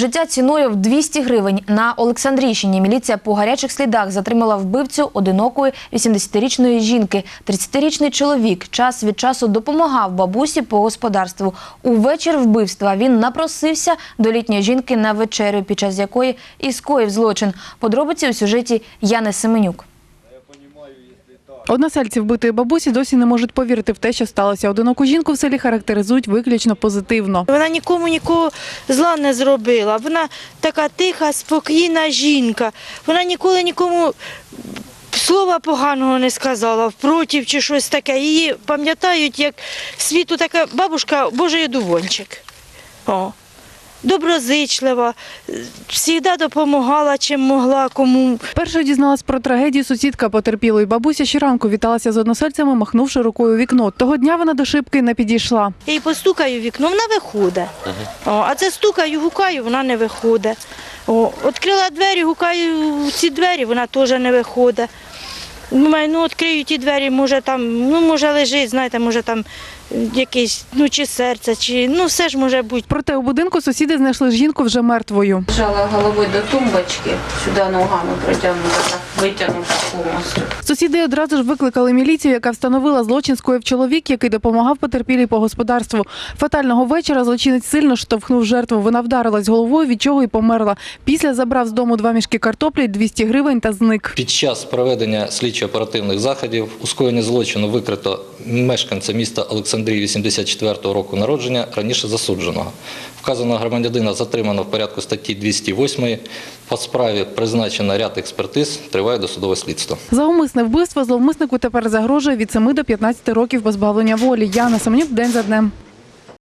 Життя ціною в 200 гривень на Олександрійщині міліція по гарячих слідах затримала вбивцю одинокої 80-річної жінки. 30-річний чоловік час від часу допомагав бабусі по господарству. У вечір вбивства він напросився до літньої жінки на вечерю, під час якої і скоїв злочин. Подробиці у сюжеті Яни Семенюк. Односельці вбитої бабусі досі не можуть повірити в те, що сталося. Одиноку жінку в селі характеризують виключно позитивно. Вона нікому нікого зла не зробила. Вона така тиха, спокійна жінка. Вона ніколи нікому слова поганого не сказала, впротив чи щось таке. Її пам'ятають як світу така бабушка Божий одувончик. Доброзичлива, завжди допомагала, чим могла кому. Першою дізналась про трагедію сусідка потерпілої. Бабуся щоранку віталася з односельцями, махнувши рукою вікно. Того дня вона до шибки не підійшла. Я їй постукаю вікно, вона виходить. О, а це стукаю, гукаю, вона не виходить. О, відкрила двері, гукаю ці двері, вона теж не виходить. Думаю, ну відкрию ті двері, може там, ну може лежить, знаєте, може там якийсь, ну чи серце, чи ну все ж може бути. Проте у будинку сусіди знайшли жінку вже мертвою. Лежала головою до тумбочки, сюди ногами протягнута, так витягнута повністю. Сусіди одразу ж викликали міліцію, яка встановила злочин скоїв чоловік, який допомагав потерпілій по господарству. Фатального вечора злочинець сильно штовхнув жертву. Вона вдарилась головою, від чого й померла. Після забрав з дому два мішки картоплі, 200 гривень та зник. Під час проведення слідчо-оперативних заходів у скоєнні злочину викрито мешканця міста Олександрії 84-го року народження, раніше засудженого. Вказаного громадянина затримано в порядку статті 208. По справі призначено ряд експертиз, триває досудове слідство. За умисне вбивство зловмиснику тепер загрожує від 7 до 15 років позбавлення волі. Яна Семенюк день за днем.